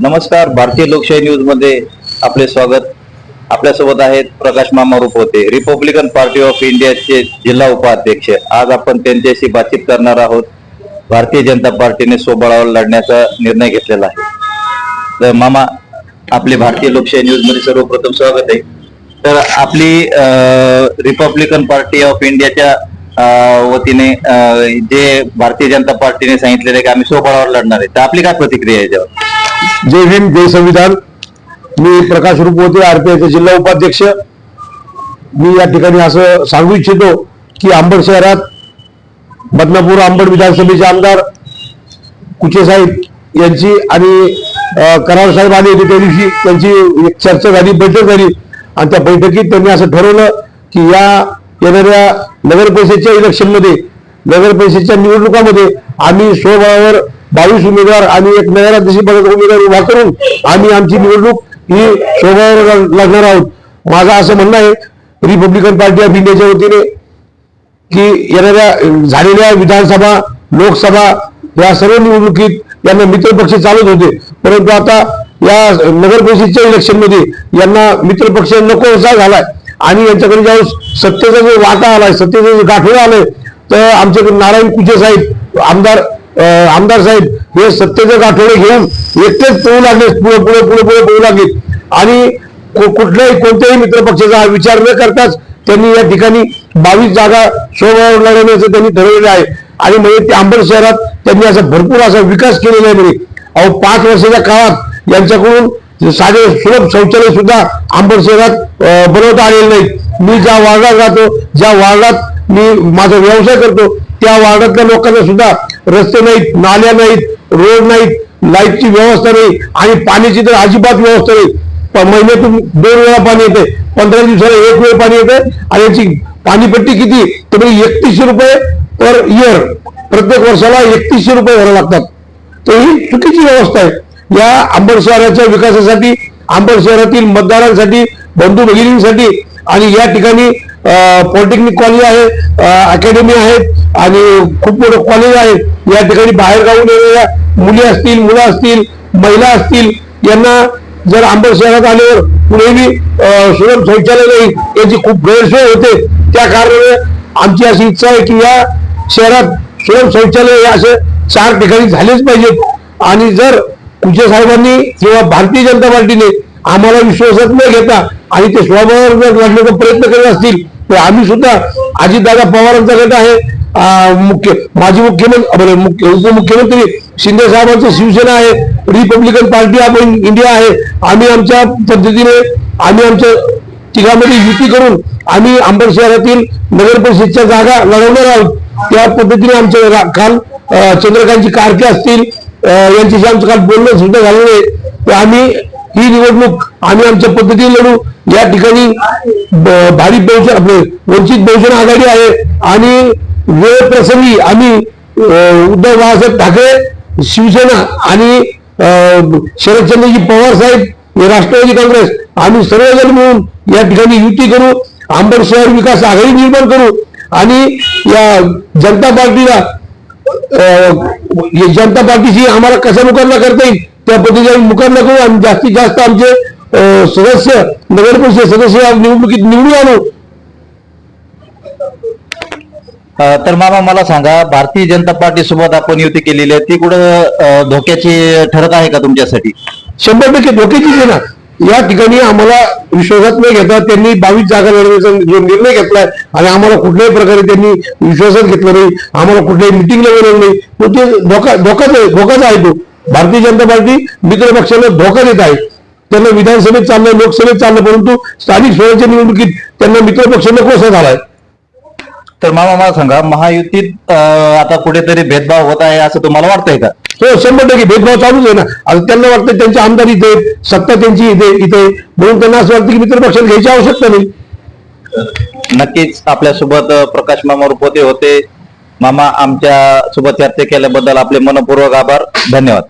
नमस्कार भारतीय लोकशाही न्यूजमध्ये आपले स्वागत. आपल्यासोबत आहेत प्रकाश मामा होते रिपब्लिकन पार्टी ऑफ इंडियाचे जिल्हा उपाध्यक्ष. आज आपण त्यांच्याशी बातचीत करणार आहोत. भारतीय जनता पार्टीने स्वबळावर लढण्याचा निर्णय घेतलेला आहे. तर मामा आपले भारतीय लोकशाही न्यूजमध्ये सर्वप्रथम स्वागत आहे. तर आपली रिपब्लिकन पार्टी ऑफ इंडियाच्या वतीने जे भारतीय जनता पार्टीने सांगितलेलं आहे की आम्ही स्वबळावर लढणार आहे. तर आपली काय प्रतिक्रिया आहे याच्यावर? जय हिंद जय संविधान. मी प्रकाश रुपवते आरपीआयचे जिल्हा उपाध्यक्ष. मी या ठिकाणी असं सांगू इच्छितो की अंबड शहरात बदनापूर अंबड विधानसभेचे आमदार कुचे साहेब यांची आणि अं, कराड साहेब आले होते त्या दिवशी त्यांची एक चर्चा झाली बैठक झाली. आणि त्या बैठकीत त्यांनी असं ठरवलं की या येणाऱ्या नगर परिषदेच्या इलेक्शनमध्ये नगर परिषदेच्या निवडणुकामध्ये आम्ही स्वबळावर बावीस उमेदवार आणि एक नगराध्यक्ष पदाचा उमेदवार उभा करून आम्ही आमची निवडणूक ही शोभावर लागणार आहोत. माझं असं म्हणणं आहे रिपब्लिकन पार्टी ऑफ इंडियाच्या वतीने की येणाऱ्या झालेल्या विधानसभा लोकसभा या सर्व निवडणुकीत यांना मित्रपक्ष चालत होते. परंतु आता या नगर परिषदेच्या इलेक्शनमध्ये यांना मित्रपक्ष नको असा झालाय. आणि यांच्याकडे ज्यावेळेस सत्तेचा जो वाटा आलाय सत्तेचा जो गाठोडा आलाय तर आमच्याकडे नारायण कुचे साहेब आमदार आमदार साहेब हे सत्तेचे गाठोडे घेऊन एकटेच पळू लागले पुढे पुढे पुढे पुढे पळू लागले आणि कुठल्याही कोणत्याही मित्रपक्षाचा विचार न करताच त्यांनी या ठिकाणी बावीस जागा स्वबळावर लढवण्याचं त्यांनी ठरवलेलं आहे. आणि म्हणजे ते अंबड शहरात त्यांनी असा भरपूर असा विकास केलेला आहे म्हणजे अहो पाच वर्षाच्या काळात यांच्याकडून साधे सुलभ शौचालय सुद्धा अंबड शहरात बनवता आलेले नाहीत. मी ज्या वार्डात राहतो ज्या वार्डात मी माझा व्यवसाय करतो त्या वार्डातल्या लोकांना सुद्धा रस्ते नाहीत नाल्या नाहीत रोड नाहीत लाईटची व्यवस्था नाही आणि पाण्याची तर अजिबात व्यवस्था नाही. प- महिन्यातून दोन वेळा पाणी येते पंधरा दिवसाला एक वेळ पाणी येते आणि याची पाणीपट्टी किती? तर म्हणजे एकतीसशे रुपये पर इयर प्रत्येक वर्षाला एकतीसशे रुपये भरावे लागतात. तर ही चुकीची व्यवस्था आहे. या अंबड शहराच्या विकासासाठी अंबड शहरातील मतदारांसाठी बंधू भगिनींसाठी आणि या ठिकाणी पॉलिटेक्निक कॉलेज आहे अकॅडमी आहेत आणि खूप मोठं कॉलेज आहे. या ठिकाणी बाहेर गावून येणाऱ्या मुली असतील मुलं असतील महिला असतील यांना जर अंबड शहरात आल्यावर कुणीही अं, सुलभ शौचालय नाही याची खूप गैरसोय होते. त्या कारणाने आमची अशी इच्छा आहे की या शहरात सुलभ शौचालय हे असे चार ठिकाणी झालेच पाहिजेत. आणि जर कुजे साहेबांनी किंवा भारतीय जनता पार्टीने आम्हाला विश्वासात न घेता आणि ते स्वबळावर जर लढण्याचा प्रयत्न करत असतील आम्ही सुद्धा अजितदादा पवारांचा गट आहे. मुख्य माजी मुख्यमंत्री मुख्य उपमुख्यमंत्री शिंदे साहेबांचं शिवसेना आहे. रिपब्लिकन पार्टी ऑफ इंडिया आहे. आम्ही आमच्या पद्धतीने आम्ही आमच्या तिघांमध्ये युती करून आम्ही अंबड शहरातील नगर परिषदच्या जागा लढवणार आहोत. त्या पद्धतीने आमच्या काल चंद्रकांतची कारके असतील यांच्याशी आमचं काल बोलणं सुद्धा झालेलं आहे. तर आम्ही ही निवडणूक आम्ही आमच्या पद्धतीने लढू. या ठिकाणी भारी बहुजन आपले वंचित बहुजन आघाडी आहे. आणि वेळ प्रसंगी आम्ही उद्धव बाळासाहेब ठाकरे शिवसेना आणि अं, शरदचंद्रजी पवार साहेब राष्ट्रवादी काँग्रेस आम्ही सर्वजण मिळून या ठिकाणी युती करू. आंबड शहर विकास आघाडी निर्माण करू. आणि या जनता पार्टीला अं, जनता पार्टीशी आम्हाला कसा मुकाबला करता येईल त्या पद्धतीने आम्ही मुकाबला करू आणि जास्तीत जास्त आमचे सदस्य नगर परिषद सदस्य निवडणुकीत निवडून आणू. तर मामा मला सांगा भारतीय जनता पार्टी सोबत आपण युती केलेली आहे ती कुठं धोक्याची ठरत आहे का तुमच्यासाठी? शंभर टक्के धोक्याचीच आहे ना. या ठिकाणी आम्हाला विश्वासात न घेता त्यांनी बावीस जागा लढवण्याचा जो निर्णय घेतलाय आणि आम्हाला कुठल्याही प्रकारे त्यांनी विश्वासात घेतलं नाही आम्हाला कुठल्याही मिटिंगला बोलवलं नाही तो ते धोका धोकाच आहे धोकाच आहे तो. भारतीय जनता पार्टी मित्र पक्षाला धोका देत आहे. त्यांना विधानसभेत चाललं लोकसभेत चाललं परंतु स्थानिक स्वराज्य निवडणुकीत त्यांना मित्र पक्ष नकोसा झालाय? तर मामा मला सांगा महायुतीत आता कुठेतरी भेदभाव होत आहे असं तुम्हाला वाटतंय का? हो शंभर टक्के भेदभाव चालूच आहे ना. आता त्यांना वाटतं त्यांचे आमदार इथे सत्ता त्यांची इथे इथे. म्हणून त्यांना असं वाटतं की मित्र पक्षाला घ्यायची आवश्यकता नाही. नक्कीच आपल्यासोबत प्रकाश मामा रुपवते होते. मामा आमच्यासोबत चर्चा केल्याबद्दल आपले मनपूर्वक आभार. धन्यवाद.